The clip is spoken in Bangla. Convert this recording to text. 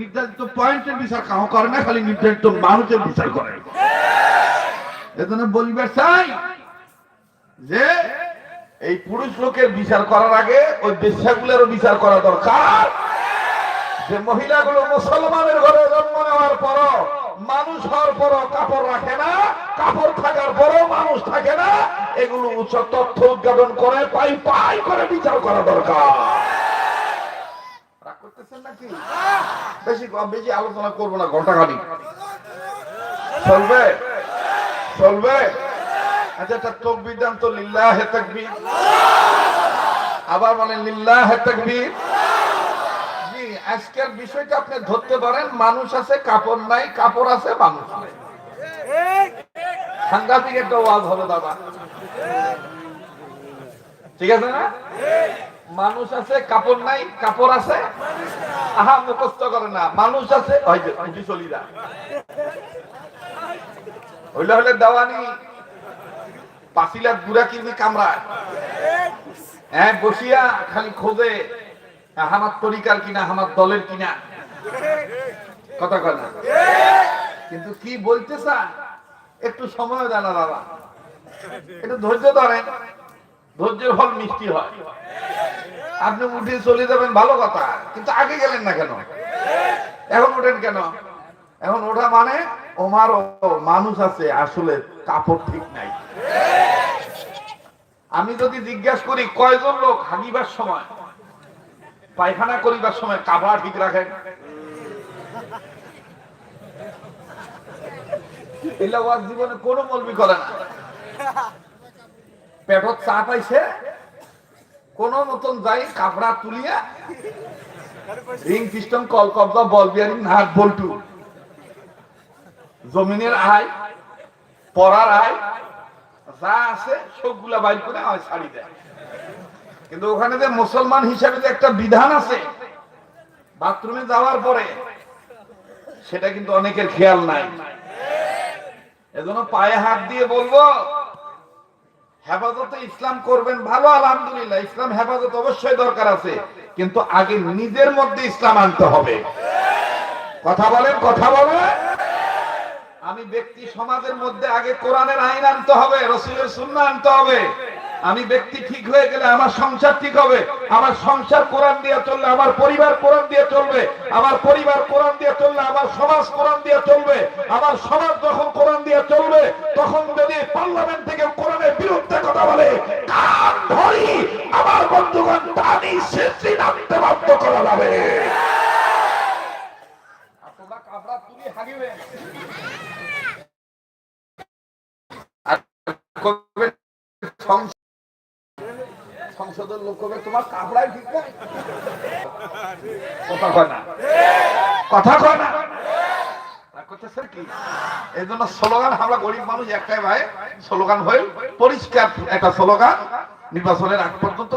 নির্ধারিত পয়েন্টের বিচার কাহ করে না, খালি নির্ধারিত মানুষের বিচার করে। এজন্য বলবে চাই যে এই পুরুষ লোকের বিচার করার আগে ওই বেশ্যাগুলোরও বিচার করা দরকার। যে মহিলাগুলো মুসলমানের ঘরে জন্ম নেওয়ার পরও মানুষ হওয়ার পরও কাপড় রাখে না, কাপড় থাকার পরও মানুষ থাকে না, এগুলো উচ্চ তথ্য উদ্ঘাটন করে পাই পাই করে বিচার করা দরকার। করতেছেন নাকি? বেশি বেশি আলোচনা করব না ঘণ্টা খানি চলবে? চলবে? আচ্ছা একটা তকবির তো, লিল্লাহ তাকবীর। আবার মানে লিল্লাহ তাকবীর। জি, আজকের বিষয়টা আপনি ধরতে পারেন, মানুষ আছে, কাপড় নাই, কাপড় আছে, মানুষ নাই। সাংঘাতিক একটা ওয়াজ হবে দাদা। ঠিক আছে না? মানুষ আছে, কাপড় নাই, কাপড় আছে। আহা, মুখস্থ করে না। মানুষ আছে হইলে হলে দেওয়ানি। পাঁচিলার গুড়া কিনবি কামড়ায় হ্যাঁ বসিয়া খালি খোঁজে। আমার তরিকার কিনা আমার দলের কিনা। কথা কয় না? কিন্তু কি বলতে চান? একটু সময় দেয় না দাদা একটু ধৈর্য ধরেন। ধৈর্যের ফল মিষ্টি হয়। আপনি উঠে চলে যাবেন, ভালো কথা। কিন্তু আগে গেলেন না কেন? এখন ওঠেন কেন? এখন ওঠা মানে ওমার মানুষ আছে, আসলে কাপড় ঠিক নাই। আমি যদি জিজ্ঞাসা করি, কয়জন লোক হাগিবার সময়, পায়খানা করিবার সময় কাপড় ঠিক রাখেন? ওয়াজ জীবনে কোনো মলবি করে না। পেটত চা পাইছে, কোন মতন যাই কাপড়া তুলিয়া রিং পিস্টন কল কবজা, বল বিয়ারিং নাট বল্টু। জমিনের আয়, পড়ার আয়, যা আছে সবগুলা বাইর করে আমায় ছাড়ি দেয়। কিন্তু ওখানে যে মুসলমান হিসাবে যে একটা বিধান আছে, বাথরুমে যাওয়ার পরে, সেটা কিন্তু অনেকের খেয়াল নাই। এজন্য পায়ে হাত দিয়ে বলব হেফাজতে ইসলাম করবেন ভালো, আলহামদুলিল্লাহ। ইসলাম হেফাজত অবশ্যই দরকার আছে। কিন্তু আগে নিজের মধ্যে ইসলাম আনতে হবে। কথা বলেন কথা বলেন। আমি ব্যক্তি সমাজের মধ্যে আগে কোরআনের আইন আনতে হবে, রসুলের সুন্না আনতে হবে। আমি ব্যক্তি ঠিক হয়ে গেলে আমার সংসার ঠিক হবে। আমার সংসার কোরআন দিয়ে চললে আমার পরিবার কোরআন দিয়ে চলবে। আমার পরিবার কোরআন দিয়ে চললে আমার সমাজ কোরআন দিয়ে চলবে। আমার সমাজ যখন কোরআন দিয়ে চলবে, তখন যদি পার্লামেন্ট থেকে কোরআনের বিরুদ্ধে কথা বলে কান ধরি আমার বন্ধুগণ টানি শেষে নামতে বাধ্য করা যাবে। সংসদের লোক তোমার ঠিক কয় না। কথা কয় না। রাগ কি? এই জন্য স্লোগান, আমরা গরিব মানুষ একটাই ভাই, স্লোগান হয়ে পরিষ্কার একটা স্লোগান নির্বাচনের আগ পর্যন্ত